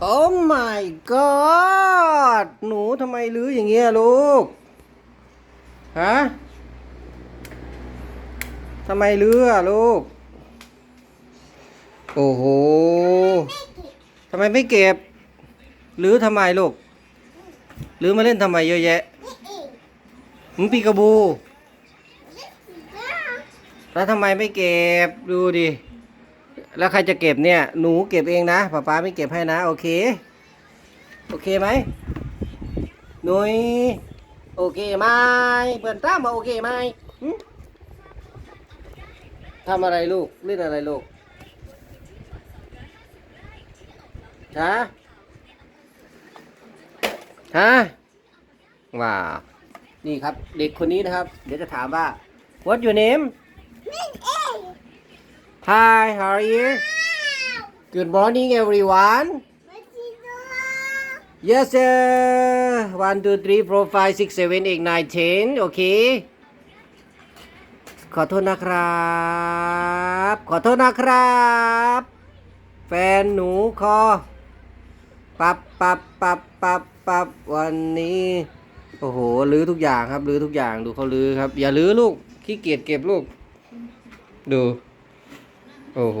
โอ้ my god หนูทำไมลื้ออย่างเงี้ยลูก ฮะทำไมลื้ออะลูก โอ้โหทำไมไม่เก็บลื้อทำไมลูกลื้อมาเล่นทำไมเยอะแยะมึงปีกระบู แล้วทำไมไม่เก็บดูดิ แล้วใครจะเก็บเนี่ย หนูเก็บเองนะป๊าป๊าไม่เก็บให้นะ โอเค โอเคไหมหนุยโอเคไหมเปิดตามมาโอเคไหมทำอะไรลูกเล่นอะไรลูกฮะฮะว้าวนี่ครับ เด็กคนนี้นะครับ เดี๋ยวจะถามว่า What your name Hi how are you Good morning everyone Yes sir one two three four five six seven eight nine ten โอเคขอโทษนะครับ ขอโทษนะครับ แฟนหนูคอ ปับปับปับปับปับวันนี้ โอ้โห ลื้อทุกอย่างครับ ลื้อทุกอย่าง ดูเขาลื้อครับ อย่าลื้อลูก ขี้เกียจเก็บลูก ดู โอ้โห